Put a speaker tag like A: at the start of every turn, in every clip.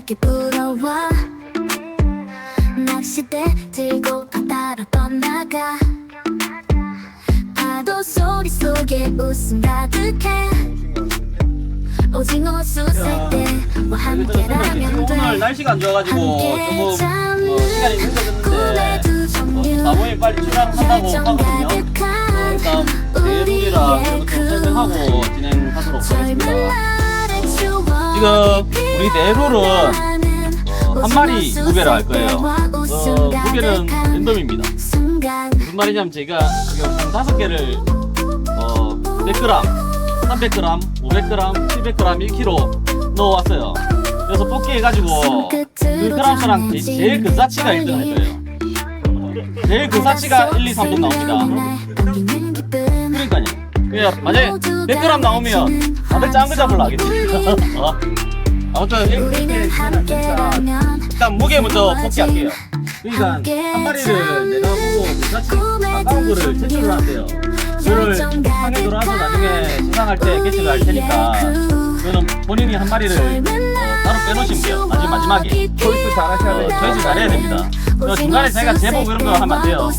A: 나게 불어와. 낚싯대 들고 바다로 떠나가. 파도 소리 속에 웃음 가득해. 오징어 수살 때와 함께라면 돼
B: 오늘 날씨가 안 좋아가지고 조금 어, 시간이 늦어졌는데 어, 사모님 빨리 출항한다고 하거든요. 어, 일단 내일이라 이런 것좀 설명하고 진행하도록 하겠습니다. 지금 우리 내로는 어, 한 마리 구별을 할 거예요. 어, 무게는 랜덤입니다. 무슨 말이냐면 제가 지금 한 다섯 개를 어 100g, 300g, 500g, 700g, 1kg 넣어왔어요. 그래서 뽑기 해가지고 그 제- 제일 근사치가 1등 할 거예요. 제일 근사치가 1, 2, 3등 나옵니다. 그러니까요. 그냥 만약에 100g 나오면 다들 짠거 잡으려 하겠지. 어? 아무튼 일단 무게 먼저 뽑기할게요. 그러니까 한 마리를 내가 보고 같이 가까운 거를 제출을 한대요. 그거를 상에 들어와서 나중에 시상할 때 개최를 할 테니까 그거는 본인이 한 마리를 어, 따로 빼놓으시면 돼요. 마지막 마지막에
C: 초이스 잘 하셔야
B: 어, choice 잘해야 됩니다. 그 중간에 제가 제보 그런 거 하면 안 돼요. 뭐,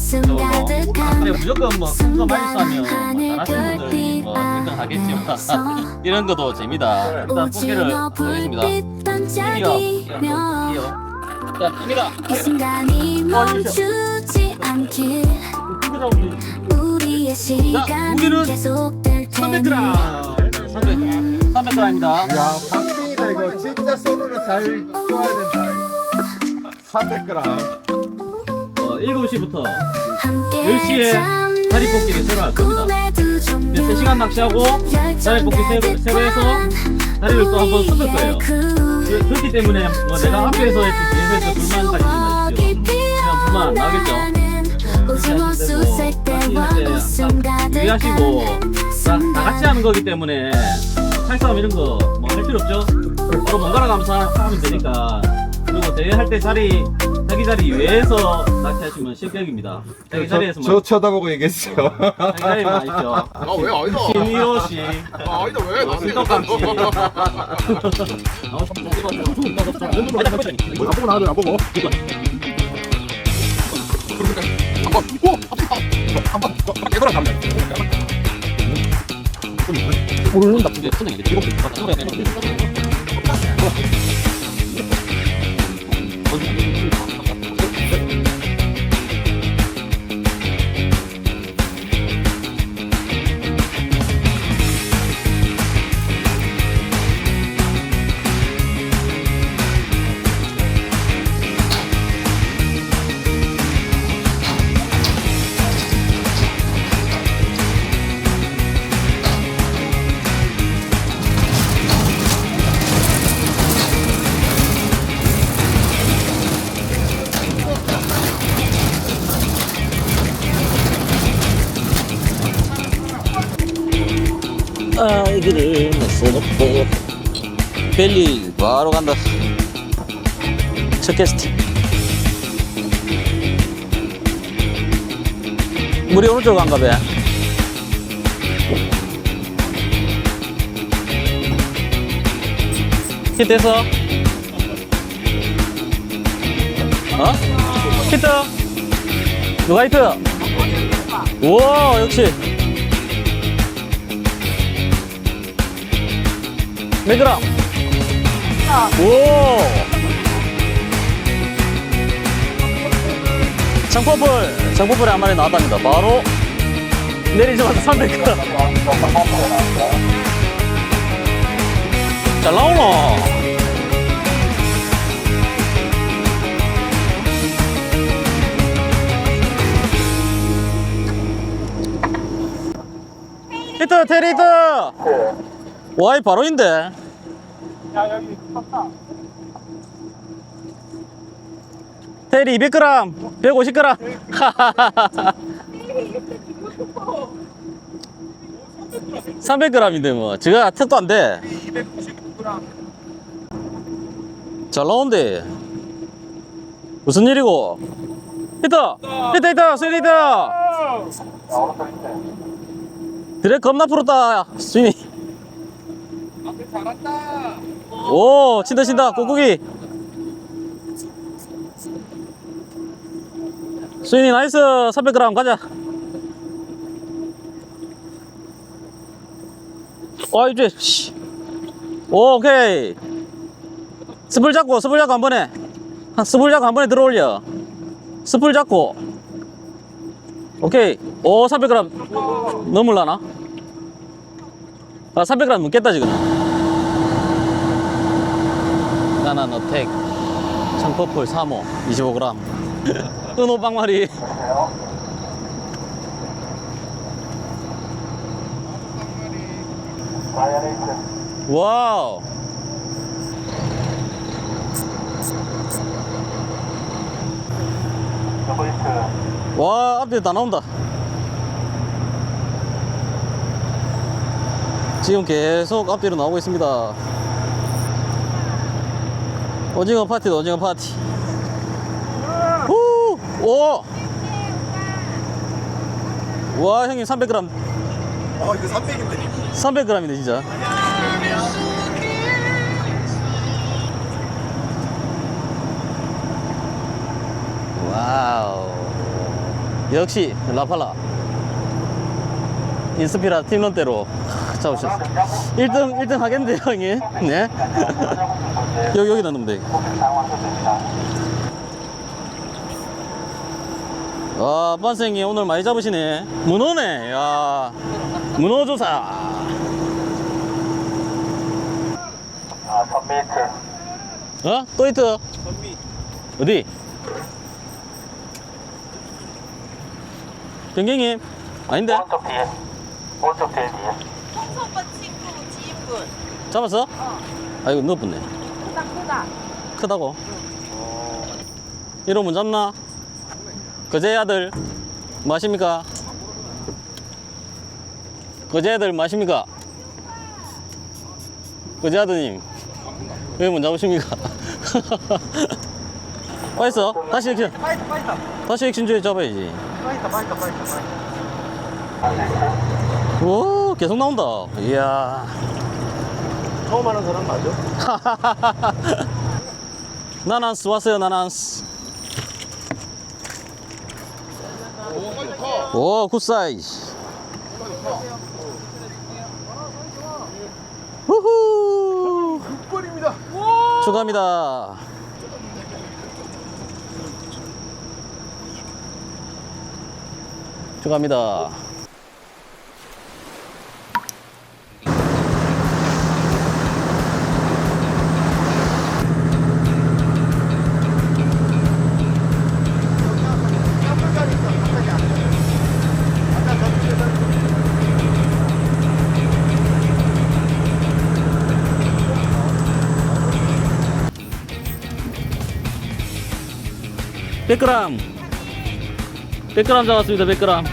B: 근데 무조건 뭐큰거 말리수하면 뭐 잘하시는 분들 뭐 1등 하겠지만 이런 것도 재미다. 일단
A: 오징어
B: 하겠습니다.
A: 반짝이며
B: 뛰어. 자, 갑니다.
A: 이 순간이 멈추지 않길 우리의
B: 무게는
A: 계속될 테니
B: 300g. 300, 300g입니다.
C: 야, 박빙이다 이거. 진짜 손으로 잘 쏘아야 된다. 400g.
B: 어, 7시부터
A: 함께
B: 10시에
A: 잠든
B: 다리 뽑기를 새로 할 겁니다.
A: 종류
B: 3시간 낚시하고 다리 뽑기 새로, 새로 해서 다리를 또 한번 섞을 거예요. 그, 그렇기 때문에 뭐 내가 앞에서 했지 뒤에서 했지 불만 가지지 마십시오. 그냥 불만 안
A: 웃음 가득한
B: 유의하시고 다, 다 같이 하는 거기 때문에 칼싸움 이런 거 뭐 할 필요 없죠? 서로 번갈아 가면서 하- 하면 되니까 대회할 때 자리 자기 자리 외에서 낚시하시면 실격입니다. 자기 자리에서
C: 저 쳐다보고 얘기했어요.
B: 자기 자리만 하십시오.
D: 아왜 어디서?
B: 신이호 씨,
D: 아 어디서 왜 나한테
B: 신덕감 씨.
D: 안 보고 나도 안 보고. 한번 오 한번 이거랑 가면 돼.
B: 모른다. 근데 이제 일곱 개 맞춰야 되는데. 아, 써놓고 벨리 바로 간다. 첫 캐스트. 물이 어느 쪽 간가 봐. 히트해서 어? 히트 누가 히트? 우와 역시 몇 그램? 오! 장포불! 장포불에 한 마리 나왔답니다. 바로 내리자마자 300g. 잘 나오노? 히트, 테리 히트! 와이 바로인데? 테리 200g, 150g. 300g인데 뭐 제가 택도 안 돼. 잘 나온대. 무슨 일이고? 히트! 히트 히트! 스윙 히트! 드랙 겁나 풀었다 스윙이 오 친다 친다. 꼬꾸기. 수인이 나이스. 300g 가자. 와 이제 오, 오케이. 스불 잡고 스불 잡고 한 번에. 한 스불 잡고 한 번에 들어올려. 스불 잡고. 오케이. 오 300g 넘을라나? 아 300g 넘겠다 지금. 나난 어택 청퍼풀 3호 25g 은호 빵말이. 와우. 와 앞뒤 다 나온다 지금 계속 앞뒤로 나오고 있습니다. 오징어 파티다 오징어 파티. 후! 오! 와 형님 300g
D: 어 이거 300인데.
B: 300g이네 진짜. 와우. 역시 라팔라. 인스피라 팀런대로 잡으셨어 1등 1등 하겠는데요 형님 네 여기 여기다 넣으면 돼 와, 반생이 오늘 많이 잡으시네. 문어네, 야. 문어 조사.
E: 아, 3m.
B: 어? 또 있어? 어디? 경경님? 아닌데?
E: 오른쪽 뒤에. 오른쪽 제일 뒤에.
F: 오빠 친구 지인분
B: 잡았어? 아이고, 넣었네.
F: 크다 크다
B: 크다고? 이러면 잡나? 거제 아들, 마십니까? 거제 아들 마십니까? 거제 아드님, 왜못 잡으십니까? 빠있어? 다시 액션. 다시 액션 주에 잡아야지. 오, 계속 나온다. 이야.
C: 처음 하는 사람 맞아?
B: 나난스 왔어요, 나난스. 오, 굿 사이즈. 후후.
C: 6번입니다.
B: 축하합니다. 축하합니다. 백그램백그램 잡았습니다, 백그램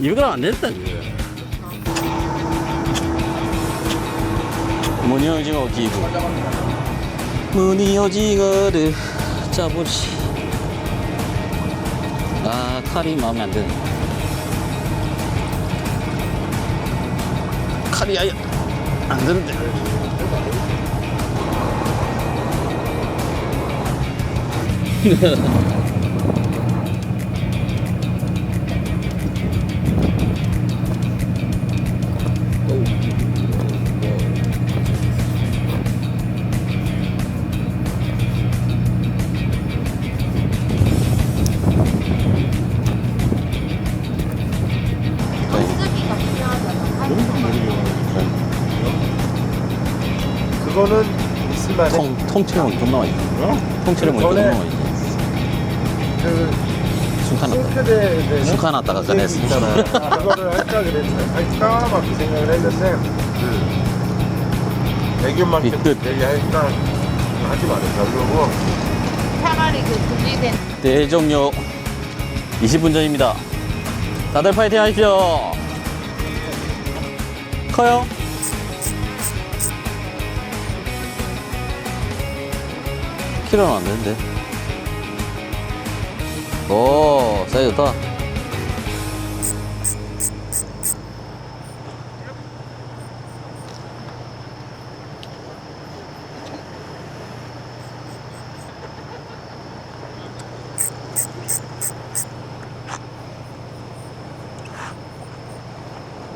B: 200g 안 됐다. 무늬 오징어 기부. 무늬 오징어를 잡으시. 아, 칼이 마음에 안 드네. 칼이 아예 안 드는데.
F: 쓰기가 필요하잖아
C: 그거는 있을만해.
B: 통, 통째로 존나 많이. 통째로 존나
C: 전에
B: 많이. 그순 간 났다.
C: 싱크대에
B: 순간 났다가 꺼냈어.
C: 있잖아. 그거를 할까 그랬어. 할까 막 그 생각을 했는데 그 대균만큼
B: 삐끗.
C: 얘기할까 하지 말자. 그러고
F: 차라리 그 분리된
B: 대종료 20분 전입니다. 다들 파이팅 하십시오. 커요? 키로는 안 되는데. 오, 사이 좋다.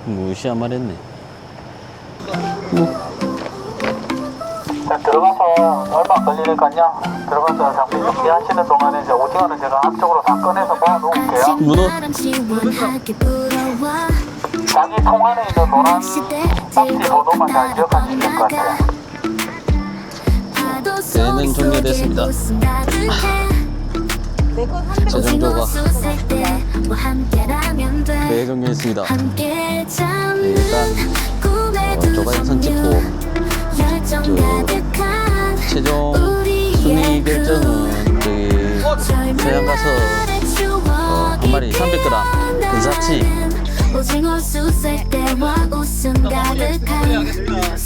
B: 무시한 말 했네.
E: 뭐. 들어가서 얼마 걸리니까요. 들어가서 장비 준비하시는 동안에 이제 오징어는 제가 앞쪽으로 다 꺼내서 모아놓을게요.
B: 문어?
E: 자기 통 안에 있는 노란
A: 시대
E: 딱지 번호만 잘 기억하시면 될 것 같아요.
B: 배는 종료됐습니다.
F: 내거 300.
B: 재정조가
A: 뭐 함께라면
B: 돼배 종료했습니다.
A: 잡는
B: 일단 어, 조가영선 찍고 가서 어, 한 마리 300g 근사치
A: 오징어 수색 때와 웃음 가득한